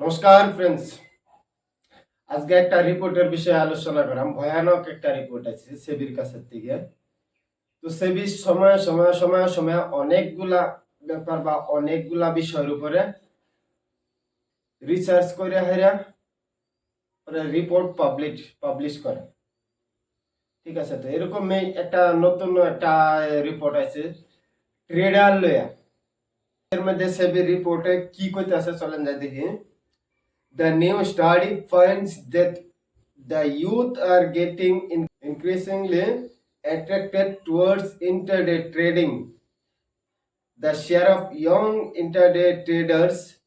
নমস্কার ফ্রেন্ডস আজকে একটা রিপোর্টের বিষয়ে আলোচনা করাম ভয়ানক একটা রিপোর্ট আছে সেবির কাছের থেকে তো সেবি সময় সময় সময় সময় অনেকগুলা ব্যাপার বা অনেকগুলা বিষয়ের উপরে রিসার্চ করে হেরা রিপোর্ট পাবলিশ পাবলিশ করে। ঠিক আছে, তো এরকম একটা নতুন একটা রিপোর্ট আছে। ট্রেডার লয়া এর মধ্যে সেবি রিপোর্টে কি কইতে আছে চলেন যাই দেখি। The new study finds that the youth are getting in- increasingly attracted towards intraday trading. The share of young intraday traders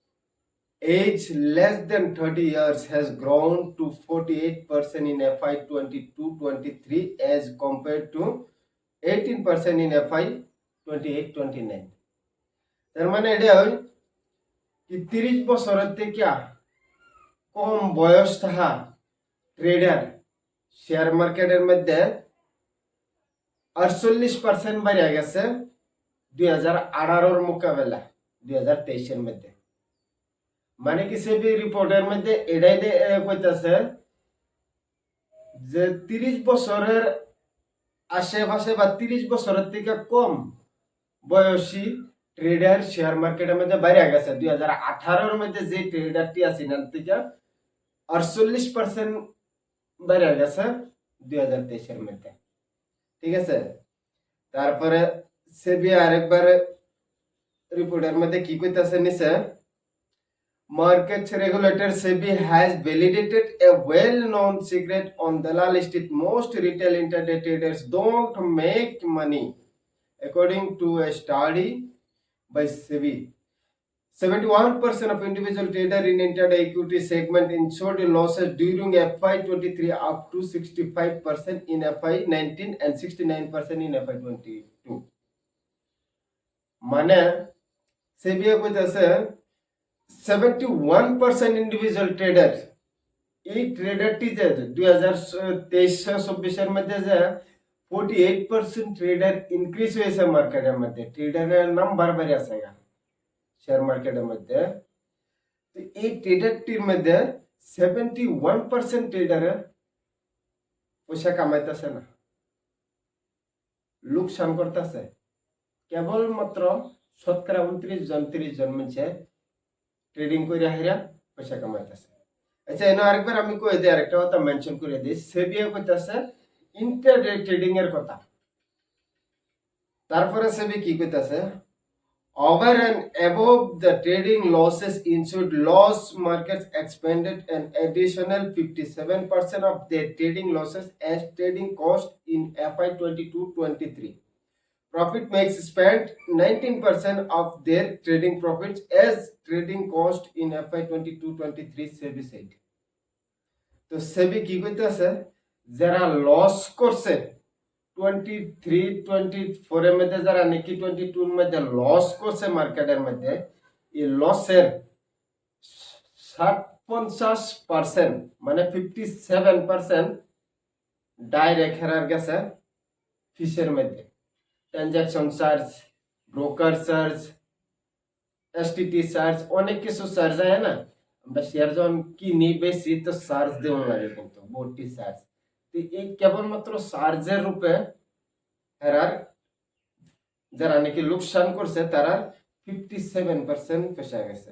aged less than 30 years has grown to 48% in FY 22-23 as compared to 18% in FY 28-29. তার মানে এটা হয় কি তিরিশ বছরের থেকে কম বয়স থাকা ট্রেডার শেয়ার মার্কেটের মধ্যে আটচল্লিশ পার্সেন্ট বেড়ে গেছে দুই হাজার আঠারোর মোকাবেলা দুই হাজার তেইশের মধ্যে। মানে কি রিপোর্টের মধ্যে এটাই কইতাছে যে তিরিশ বছরের আশেপাশে বা তিরিশ বছরের থেকে কম বয়সী ট্রেডার শেয়ার মার্কেটের মধ্যে বাইরে গেছে দুই হাজার আঠারোর মধ্যে যে ট্রেডারটি আছে থেকে আটচল্লিশ পার্সেন্ট বেড়ে গেছে দুই হাজার তেইশের মধ্যে ঠিক আছে তারপরে সেবি আরেকবার রিপোর্টের মধ্যে কি কইতাছে নিছে market regulator SEBI has validated a well known secret on dalal street most retail intraday traders don't make money according to a study by sebi 71% of individual trader in intraday equity segment ensured losses during FY23 up to 65% in FY19 and 69% in FY22. মানে সেবিয়া কইতাছে 71% individual tedder এই ট্রেডারটি যে দুই হাজার তেইশ চব্বিশের মধ্যে যে forty eight percent trader increase হয়েছে মার্কেটের মধ্যে ট্রেডারের নাম্বার বেড়ে আছে গা শেয়ার মার্কেটের মধ্যে, তো এই ট্রেডারটির মধ্যে সেভেন্টি ওয়ান পার্সেন্ট ট্রেডারে পয়সা কামাইতেছে না। লোকসান করতেছে। কেবলমাত্র শতকরা উনত্রিশ জন, তিরিশ জন মানুষে ট্রেডিং করে হাইরা পয়সা কামাইতেছে। আচ্ছা এনে আরেকবার আমি কই দিই, আরেকটা কথা মেনশন করে দিই। সেবিয়া কইতাছে ইন্টারডে ট্রেডিং এর কথা। তারপরে সেবি কি কইতাছে? over and above the trading losses ensued loss markets expended an additional 57% of their trading losses as trading cost in FY 22-23. Profit makes spent 19% of their trading profits as trading cost in FY 22-23 SEBI said. তো সেবি কি কইতেছে যারা loss করছে twenty three twenty ফোরের মধ্যে যারা নাকি twenty টুর মধ্যে লস করছে মার্কেটের মধ্যে, এই লসের ষাট পঞ্চাশ পার্সেন্ট মানে ফিফটি সেভেন পার্সেন্ট ডাইরেক্ট হেরার গেছে ফিসের মধ্যে। Transaction charge broker charge STT charge অনেক কিছু চার্জ আছে না? আমরা শেয়ার যখন কিনি, বেশি তো চার্জ দেওয়া লাগে কিন্তু ভর্তি চার্জ তো এই কেবলমাত্র চার্জের রূপে এরার যারা নাকি লোকসান করছে তারা ফিফটি সেভেন পার্সেন্ট পেশা গেছে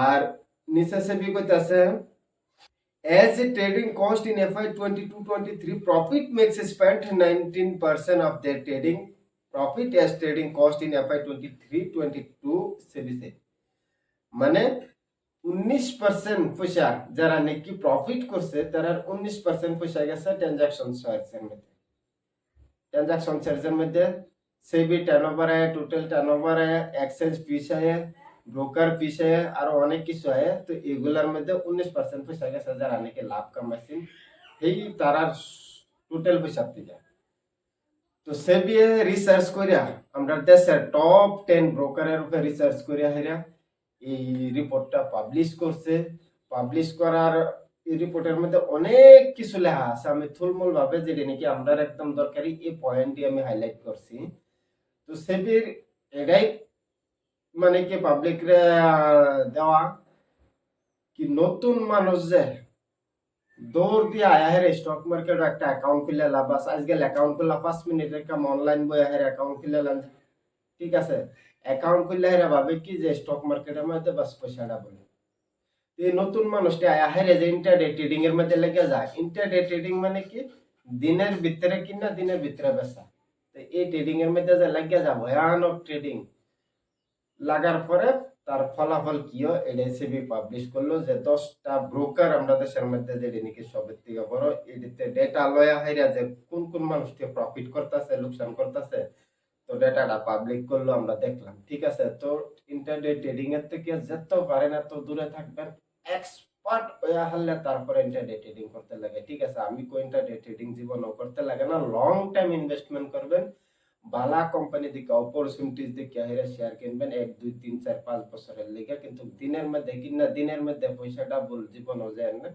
আর নিচে সেবি কইতাছে As a trading cost in FY 22-23, profit makes spent 19% of their trading profit as trading cost in FY 23-22 SEBI said. মানে উনিশ পার্সেন্ট পয়সা যারা নাকি প্রফিট করছে, তারা উনিশ পার্সেন্ট পয়সা গেছে ট্রানজাকশন চার্জের মধ্যে। ট্রানজাকশন চার্জের মধ্যে সেবি টার্ন ওভার আয় টোটাল টার্ন ওভার আয় এক্সচেঞ্জ ফিস আয় ব্রোকার ফিস আয় আরও অনেক কিছু আয় তো এগুলার মধ্যে উনিশ পার্সেন্ট পয়সা গেছে যারা নাকি লাভ কামাইছেন। এই তারার টোটাল পয়সা থেকে। তো সেবি রিসার্চ করিয়া আমরা দেশের টপ টেন ব্রোকারের উপরে রিসার্চ করিয়া হেরা এই রিপোর্টটা পাবলিশ করছে। পাবলিশ করার এই রিপোর্টের মধ্যে অনেক কিছু লেখা আছে। আমি থুলমূল ভাবে যেটা নাকি আমরা একদম দরকারি, এই পয়েন্টটি আমি হাইলাইট করছি। তো সেবির এটাই মানে কি পাবলিক দেওয়া কি নতুন মানুষ যে দৌড় দিয়ে আয়া হেরে স্টক মার্কেট একটা অ্যাকাউন্ট খুলে লাভ আছে। আজকাল অ্যাকাউন্ট খুললা পাঁচ মিনিটের কাম অনলাইন বই হেরে অ্যাকাউন্ট খুলে ঠিক আছে? অ্যাকাউন্ট খুললে হেরা ভাবে কি যে স্টক মার্কেটের মধ্যে বাস পয়সাটা বলে। এই নতুন মানুষটা হেরে যে ইন্টারডে ট্রেডিং এর মধ্যে লেগে যায়। ইন্টারডে ট্রেডিং মানে কি? দিনের ভিতরে কিনা, দিনের ভিতরে বেচা। তো এই ট্রেডিং এর মধ্যে যে লাগিয়ে যায়, ভয়ানক ট্রেডিং লাগার পরে তার ফলাফল কি এটা এসিবি পাবলিশ করল যে দশটা ব্রোকার আমরা দেশের মধ্যে যেটি নাকি সবের থেকে বড়, এটিতে ডেটা লয়া হাইরা যে কোন কোন মানুষকে প্রফিট করতেছে, লোকসান করতেছে তো ডেটাটা পাবলিক করল, আমরা দেখলাম। ঠিক আছে, তো ইন্টারনেট ট্রেডিং এর থেকে যত পারেন এত দূরে থাকবেন। এক্সপার্ট হয়ে হারলে তারপরে ইন্টারনেট ট্রেডিং করতে লাগে। ঠিক আছে, আমি কো ইন্টারনেট ট্রেডিং জীবনও করতে লাগে না লং টাইম ইনভেস্টমেন্ট করবেন। বালা কোম্পানি দিকে অপরচুনিটিস দিকে হেরে শেয়ার কিনবেন, এক, দুই, তিন, চার, পাঁচ বছরের লেগে। কিন্তু দিনের মধ্যে কিনা, দিনের মধ্যে পয়সাটা বল জীবনও যায় না।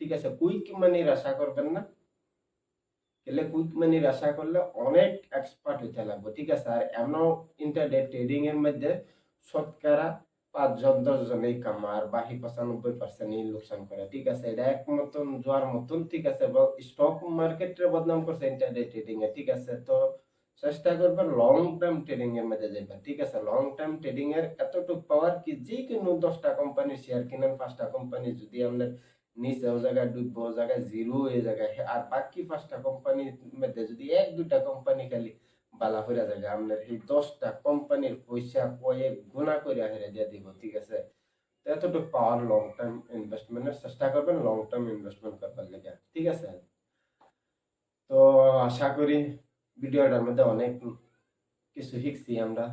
ঠিক আছে কুইক মানির আশা করবেন না। গেলে কুইক মানির আশা করলে অনেক এক্সপার্ট হইতে লাগবে, ঠিক আছে? আর এমন ইন্টারনেট ট্রেডিং এর মধ্যে শতকরা পাঁচজন দশজন এই কামার, বাকি পঁচানব্বই পার্সেন্ট এই লোকসান করে, ঠিক আছে? এটা এক মতন জোয়ার মতন, ঠিক আছে? স্টক মার্কেটের বদনাম করছে ইন্টারনেট ট্রেডিং এ, ঠিক আছে? তো চেষ্টা করবেন লং টার্ম ট্রেডিং এর মধ্যে যাবেন ঠিক আছে? লং টার্ম ট্রেডিং এর এতটুকু পাওয়ার কি যে কোনো দশটা কোম্পানির শেয়ার কিনেন, পাঁচটা কোম্পানি যদি আপনার নিচে ও জায়গায় ডুববো, ও জায়গায় জিরো এই জায়গায়। আর বাকি পাঁচটা কোম্পানির মধ্যে যদি এক দুটা কোম্পানি খালি বালা হইরা জায়গা আপনার এই দশটা কোম্পানির পয়সা কয়েক গুণা করে হেরে দিয়ে দিব, ঠিক আছে? এতটুকু পাওয়ার লং টার্ম ইনভেস্টমেন্টের চেষ্টা করবেন লং টার্ম ইনভেস্টমেন্ট করবার লেগে, ঠিক আছে? তো আশা করি ভিডিওটার মধ্যে অনেক কিছু শিখছি আমরা।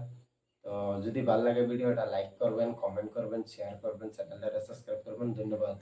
তো যদি ভালো লাগে ভিডিওটা লাইক করবেন কমেন্ট করবেন শেয়ার করবেন চ্যানেলটা সাবস্ক্রাইব করবেন। ধন্যবাদ।